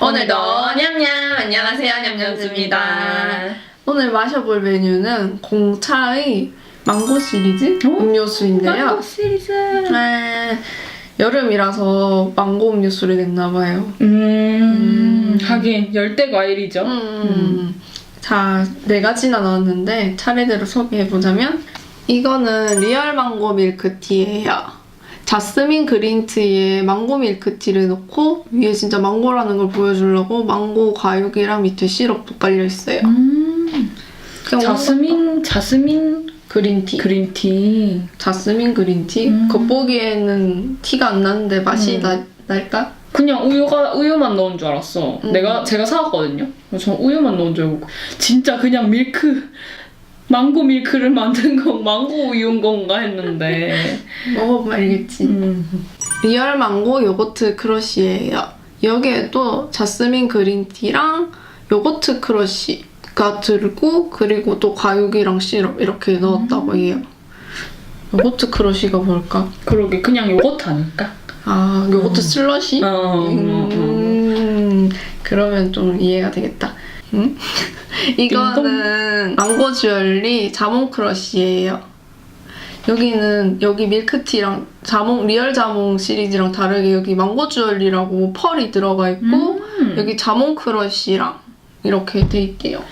오늘도 냠냠 안녕하세요 냠냠수입니다. 오늘 마셔볼 메뉴는 공차의 망고 시리즈 오, 음료수인데요. 망고 시리즈. 네, 여름이라서 망고 음료수를 냈나봐요. 음, 하긴 열대 과일이죠. 음. 자, 네 가지나 나왔는데 차례대로 소개해보자면 이거는 리얼 망고 밀크티예요. 자스민 그린티에 망고 밀크티를 넣고 위에 진짜 망고라는 걸 보여주려고 망고 과육이랑 밑에 시럽도 깔려있어요. 음, 그냥 자스민 자스민 그린티. 그린티. 자스민 그린티? 음. 겉보기에는 티가 안 나는데 맛이 음. 나, 날까? 그냥 우유가 우유만 넣은 줄 알았어. 음. 내가 제가 사왔거든요. 저 우유만 넣은 줄 알고 진짜 그냥 밀크 망고 밀크를 만든 건 망고 우유인 건가 했는데. 먹어보면 알겠지. 음. 리얼 망고 요거트 크러쉬예요. 여기에도 자스민 그린티랑 요거트 크러쉬가 들고 그리고 또 과육이랑 시럽 이렇게 넣었다고 해요. 요거트 크러쉬가 뭘까? 그러게 그냥 요거트 아닐까? 아 요거트 슬러시? 어. 음. 음, 그러면 좀 이해가 되겠다. 응? 이거는 망고 주얼리 자몽 크러쉬예요. 여기는 여기 밀크티랑 자몽 리얼 자몽 시리즈랑 다르게 여기 망고 주얼리라고 펄이 들어가 있고 음. 여기 자몽 크러쉬랑 이렇게 돼 있대요.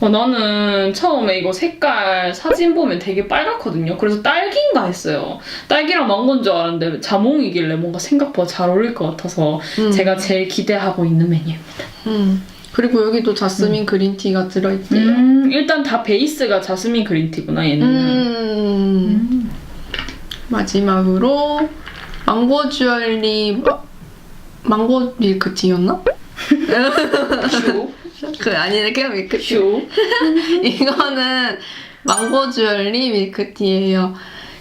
어, 나는 처음에 이거 색깔 사진 보면 되게 빨갛거든요. 그래서 딸기인가 했어요. 딸기랑 망고인 줄 알았는데 자몽이길래 뭔가 생각보다 잘 어울릴 것 같아서 음. 제가 제일 기대하고 있는 메뉴입니다. 음. 그리고 여기도 자스민 그린티가 들어있대요. 음, 일단 다 베이스가 자스민 그린티구나 얘는. 음. 마지막으로 망고 주얼리 마- 망고 밀크티였나? 슈. 그 아니네 그냥 밀크티 슈. 이거는 망고 주얼리 밀크티예요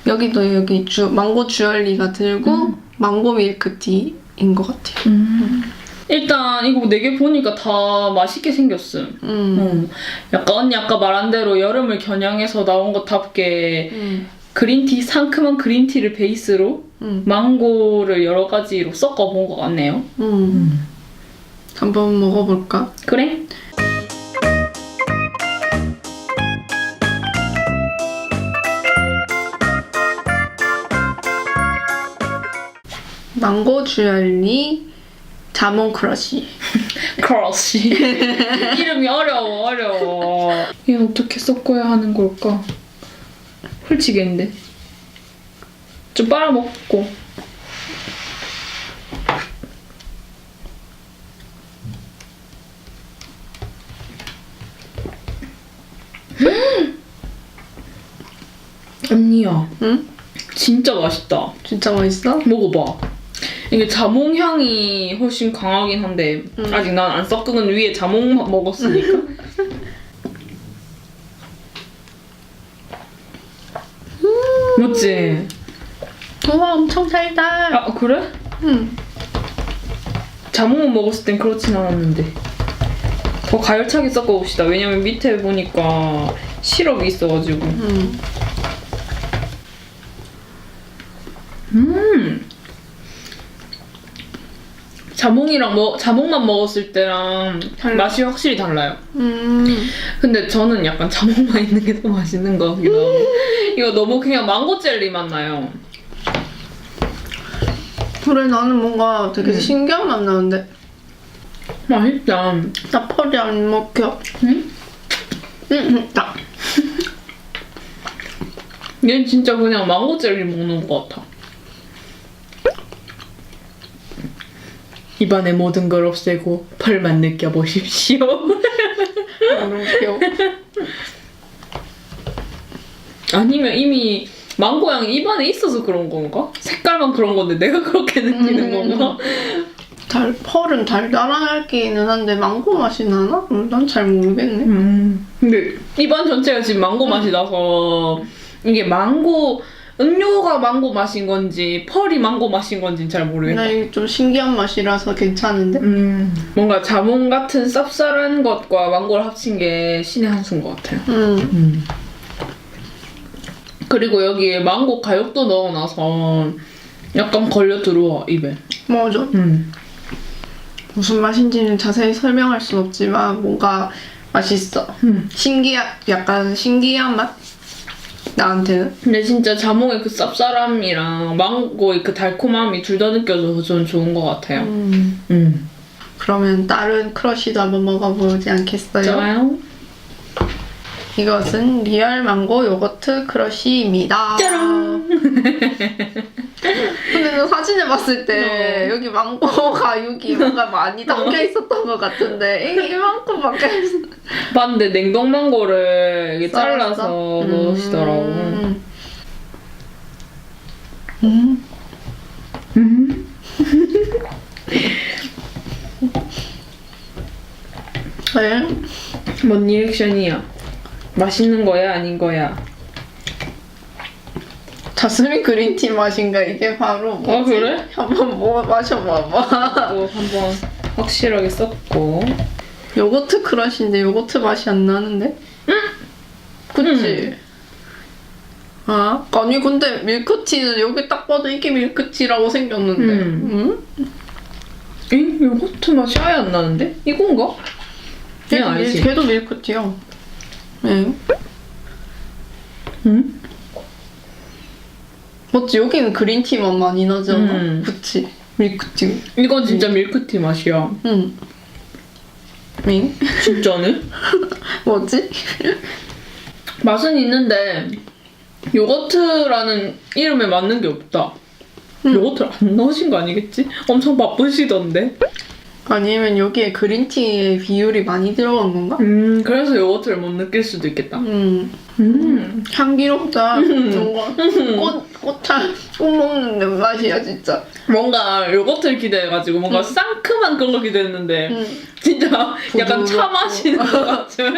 여기도 여기 주 망고 주얼리가 들고 망고 밀크티인 것 같아요 음. 일단 이거 네 개 보니까 다 맛있게 생겼음. 음. 음. 약간 언니 아까 말한 대로 여름을 겨냥해서 나온 것답게 음. 그린티 상큼한 그린티를 베이스로 음. 망고를 여러 가지로 섞어 본 것 같네요. 음. 한번 먹어볼까? 그래? 망고 주얼리 자몽 크러쉬 크러쉬. 이름이 어려워, 어려워. 얘는 어떻게 섞어야 하는 걸까? 훌치겠는데. 좀 빨아먹고. 언니야, 응? 진짜 맛있다. 진짜 맛있어? 먹어봐. 이게 자몽 향이 훨씬 강하긴 한데 음. 아직 난 안 섞은 위에 자몽 만 먹었으니까. 맞지? 우와 엄청 달달 아 그래? 음. 자몽만 먹었을 땐 그렇진 않았는데 더 가열차게 섞어봅시다. 왜냐면 밑에 보니까 시럽이 있어가지고. 음. 음. 자몽이랑 먹 자몽만 먹었을 때랑 달라. 맛이 확실히 달라요. 음. 근데 저는 약간 자몽만 있는 게 더 맛있는 것 같기도 하고. 이거 너무 그냥 망고 젤리 맛 나요. 그래 나는 뭔가 되게 음. 신기한 맛 나는데 맛있다. 나 펄이 안 먹혀 응? 응, 응, 나. 얘 진짜 그냥 망고 젤리 먹는 것 같아. 입안의 모든 걸 없애고 펄만 느껴보십시오. 너무 귀여워. 아니면 이미 망고 향이 입안에 있어서 그런 건가? 색깔만 그런 건데 내가 그렇게 느끼는 음. 건가? 달, 펄은 달달하기는 한데 망고 맛이 나나? 음, 난잘 모르겠네. 음. 근데 입안 전체가 지금 망고 맛이 나서 이게 망고 음료가 망고 맛인 건지 펄이 망고 맛인 건지는 잘 모르겠다. 나 이게 좀 신기한 맛이라서 괜찮은데? 음, 뭔가 자몽 같은 쌉쌀한 것과 망고를 합친 게 신의 한 수인 것 같아요. 음. 그리고 여기에 망고 가육도 넣어놔서 약간 걸려 들어와 입에. 맞아. 음. 무슨 맛인지는 자세히 설명할 순 없지만 뭔가 맛있어. 음. 신기한 약간 신기한 맛 나한테는. 근데 진짜 자몽의 그 쌉싸람이랑 망고의 그 달콤함이 둘 다 느껴져서 저는 좋은 것 같아요. 음. 음. 그러면 다른 크러쉬도 한번 먹어보지 않겠어요? 좋아요. 이것은 리얼 망고 요거트 크러쉬입니다. 짜란! 근데 너 사진을 봤을 때 어. 여기 망고가 여기 뭔가 많이 담겨 있었던 것 같은데 이- 이만큼밖에 없어. 봤는데 냉동 망고를 이렇게 잘라서 썰었어? 넣으시더라고. 음. 음. 음. 네. 뭔 리액션이야? 맛있는 거야 아닌 거야? 자스민 그린티 맛인가 이게 바로 뭐지? 아, 그래? 한번 뭐 마셔봐봐. 또 한번 확실하게 썼고. 요거트 크러쉬인데 요거트 맛이 안 나는데? 그치? 아, 아니 근데 밀크티는 여기 딱 봐도 이게 밀크티라고 생겼는데 음. 응? 잉? 요거트 맛이 아예 안 나는데? 이건가? 얘 걔도, 아니지? 밀, 걔도 밀크티야 네. 응? 맞지? 여기는 그린티만 많이 나잖아 음. 그치? 밀크티 이건 진짜 밀크티 맛이야. 응 응? 진짜네? 뭐지? 맛은 있는데 요거트라는 이름에 맞는 게 없다. 음. 요거트를 안 넣으신 거 아니겠지? 엄청 바쁘시던데. 아니면 여기에 그린티의 비율이 많이 들어간 건가? 음, 그래서 요거트를 못 느낄 수도 있겠다. 음 음. 향기롭다 음. 뭔가 꽃, 꽃향 꽃 먹는 맛이야 진짜 뭔가 요거트를 기대해가지고 뭔가 상큼한 그런 거 기대했는데 음. 진짜 약간 차 부드럽고. 마시는 것 같은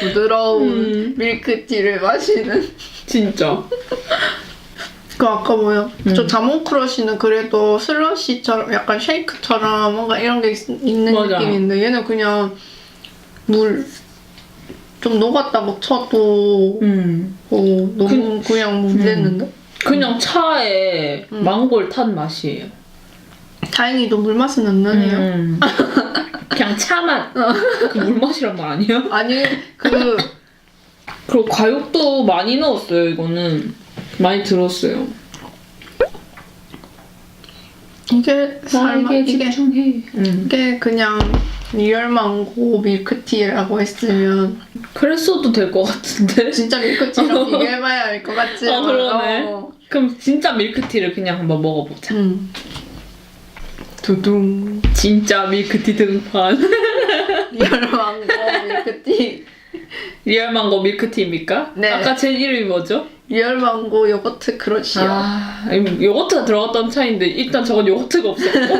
부드러운 음. 밀크티를 마시는 진짜 그 아까 뭐야 음. 저 자몽 크러쉬는 그래도 슬러시처럼 약간 쉐이크처럼 뭔가 이런 게 있, 는 맞아. 느낌인데 얘는 그냥 물 좀 녹았다고 쳐도 음. 어, 너무 그, 냥 물렸는데 그냥 차에 음. 망고를 탄 맛이에요 다행히도 물 맛은 안 나네요 음. 그냥 차맛 그 물 맛이란 말 아니야? 아니 그 그리고 과육도 많이 넣었어요 이거는 많이 들었어요 이게 설마 이게 집중해 음. 이게 그냥 리얼 망고 밀크티라고 했으면 그랬어도 될 것 같은데 진짜 밀크티랑 비교해봐야 알 것 같지? 아, 그러네. 어. 그럼 진짜 밀크티를 그냥 한번 먹어보자 음. 두둥 진짜 밀크티 등판 리얼 망고 밀크티 리얼 망고 밀크티입니까? 네. 아까 제 이름이 뭐죠? 리얼 망고 요거트 크러쉬요 아, 요거트가 들어갔던 차인데 일단 저건 요거트가 없었고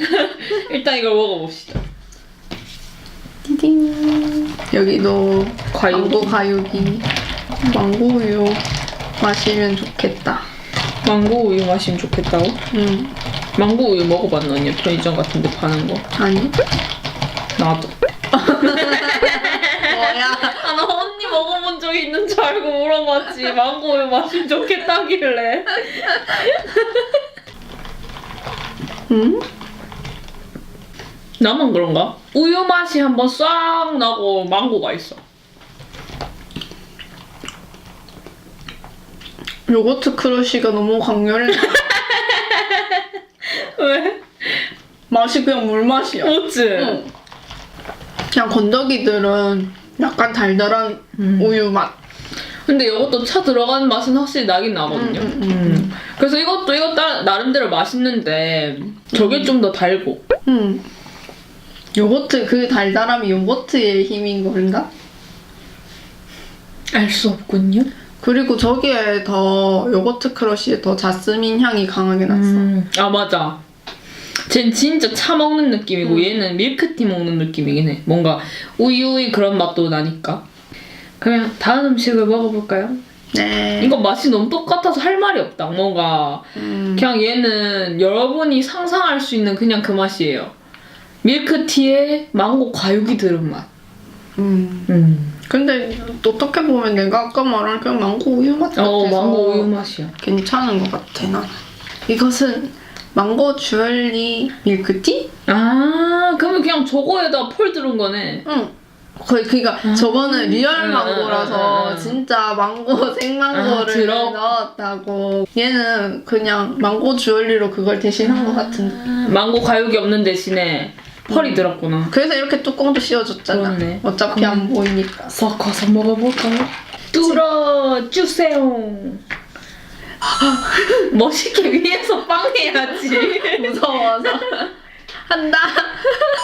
일단 이걸 먹어봅시다. 띠딩 여기도 과육. 망고 가육이 망고 우유 마시면 좋겠다 망고 우유 마시면 좋겠다고? 음 망고 우유 먹어봤나 언니? 편의점 같은 데 파는 거? 아니 나도. 뭐야 아, 나 언니 적 있는 줄 알고 물어봤지. 망고 우유 마시면 좋겠다길래. 음? 나만 그런가? 우유 맛이 한번 싹 나고 망고가 있어. 요거트 크러쉬가 너무 강렬해 왜? 맛이 그냥 물맛이야 맞지? 응. 그냥 건더기들은 약간 달달한 음. 우유 맛. 근데 이것도 차 들어간 맛은 확실히 나긴 나거든요. 음, 음, 음. 음. 그래서 이것도 이거 따, 나름대로 맛있는데 저게 좀더 달고. 음. 요거트 그 달달함이 요거트의 힘인 건가? 알 수 없군요. 그리고 저기에 더 요거트 크러쉬에 더 자스민 향이 강하게 났어. 음. 아 맞아. 쟨 진짜 차 먹는 느낌이고 음. 얘는 밀크티 먹는 느낌이긴 해. 뭔가 우유의 그런 맛도 나니까. 그냥 다음 음식을 먹어볼까요? 네. 이거 맛이 너무 똑같아서 할 말이 없다. 뭔가 음. 그냥 얘는 여러분이 상상할 수 있는 그냥 그 맛이에요. 밀크티에 망고 과육이 들은 맛. 음. 음. 근데 어떻게 보면 내가 아까 말한 그냥 망고 우유 맛 같아서 어, 망고 우유 맛이야. 괜찮은 것 같아 나는. 이것은 망고 주얼리 밀크티? 아 그러면 그냥 저거에다 펄 들은 거네. 응. 거의 그니까 저거는 리얼 음, 망고라서 음, 음, 음. 진짜 망고 생망고를 아? 넣었다고 얘는 그냥 망고 주얼리로 그걸 대신한 것 같은데 망고 가육이 없는 대신에 펄이 음. 들었구나. 그래서 이렇게 뚜껑도 씌워줬잖아 그렇네. 어차피 안 보이니까 섞어서 먹어볼까요? 뚫어주세요. 멋있게 위에서 빵 해야지. 무서워서 한다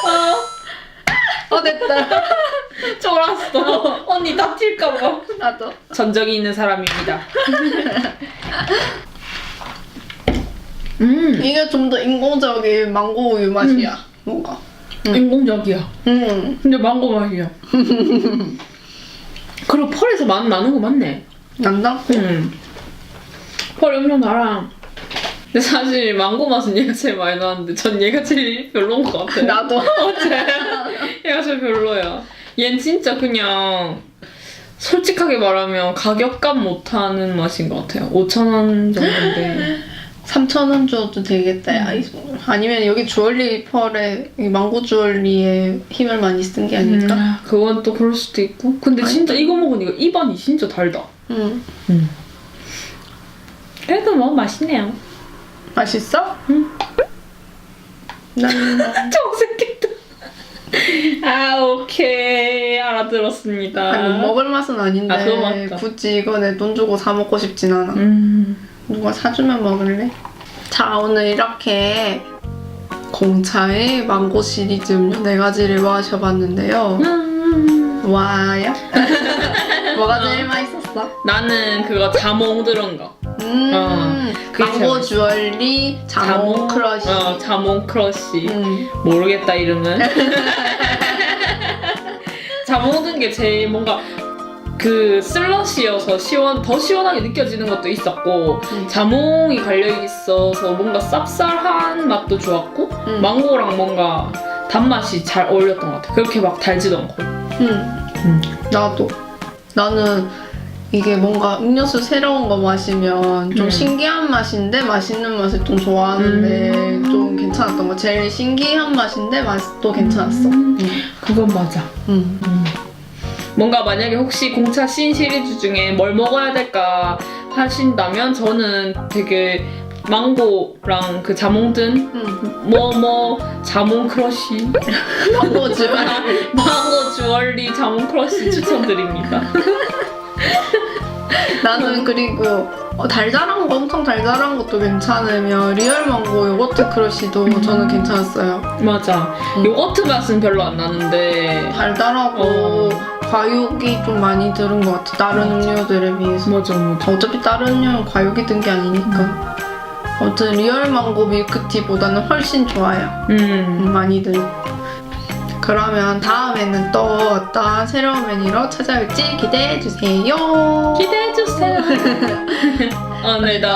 어, 어 됐다 쫄았어. 언니 다튈까봐. 나도 전적이 있는 사람입니다. 음, 이게 좀 더 인공적인 망고 우유 맛이야 뭔가 인공적이야. 음 근데 망고 맛이야. 그리고 펄에서 맛 나는 거 맞네. 난다? 음. 펄이 엄청 달아. 근데 사실 망고 맛은 얘가 제일 많이 나는데 전 얘가 제일 별로인 것 같아요. 나도 어째? 얘가 제일 별로야. 얜 진짜 그냥 솔직하게 말하면 가격감 못하는 맛인 것 같아요. 5,000원 정도인데. 3,000원 줘도 되겠다 야. 이 정도. 아니면 여기 주얼리 펄에 이 망고 주얼리에 힘을 많이 쓴 게 아닐까? 음, 그건 또 그럴 수도 있고. 근데 진짜 이거 먹으니까 입안이 진짜 달다. 음. 그래도 뭐 맛있네요. 맛있어? 응. 나는 정색했다. 아 오케이 알아들었습니다. 아니, 뭐 먹을 맛은 아닌데 아, 그거 맞다. 굳이 이거 내 돈 주고 사 먹고 싶진 않아. 음. 누가 사주면 먹을래? 자 오늘 이렇게 공차의 망고 시리즈 음료 네 가지를 마셔봤는데요. 음. 와야? 뭐가 제일 맛있 었어? 나는 그거 자몽 들은 거. 음, 어, 그게 제일 망고 맛있어. 주얼리 자몽 크러쉬. 어, 자몽 크러쉬. 음. 모르겠다 이름은. 자몽 든게 제일 뭔가 그 슬러시여서 시원 더 시원하게 느껴지는 것도 있었고 음. 자몽이 갈려 있어서 뭔가 쌉쌀한 맛도 좋았고 음. 망고랑 뭔가 단맛이 잘 어울렸던 것 같아. 그렇게 막 달지도 않고. 음. 음. 나도. 나는 이게 뭔가 음료수 새로운 거 마시면 좀 음. 신기한 맛인데 맛있는 맛을 좀 좋아하는데 음. 좀 괜찮았던 거. 제일 신기한 맛인데 맛도 괜찮았어. 음. 음. 그건 맞아. 음. 뭔가 만약에 혹시 공차 신 시리즈 중에 뭘 먹어야 될까 하신다면 저는 되게 망고랑 그 자몽든 음. 뭐뭐 자몽 크러쉬 망고 주얼리. 망고 주얼리 자몽 크러쉬 추천드립니다. 나는 그리고 어, 달달한 거 엄청 달달한 것도 괜찮으면 리얼 망고 요거트 크러쉬도 저는 괜찮았어요. 맞아. 음. 요거트 맛은 별로 안 나는데 달달하고 어. 과육이 좀 많이 들은 것 같아. 다른 음료들에 비해서. 맞아 맞아. 어차피 다른 음료는 과육이 든 게 아니니까. 아무튼 리얼 망고 밀크티보다는 훨씬 좋아요. 음. 음, 많이 든. 그러면 다음에는 또 어떤 새로운 메뉴로 찾아올지 기대해 주세요. 기대해 주세요. 오늘도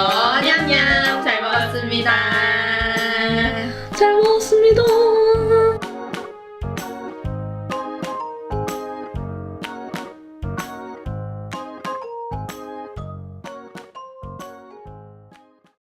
냠냠 잘 먹었습니다.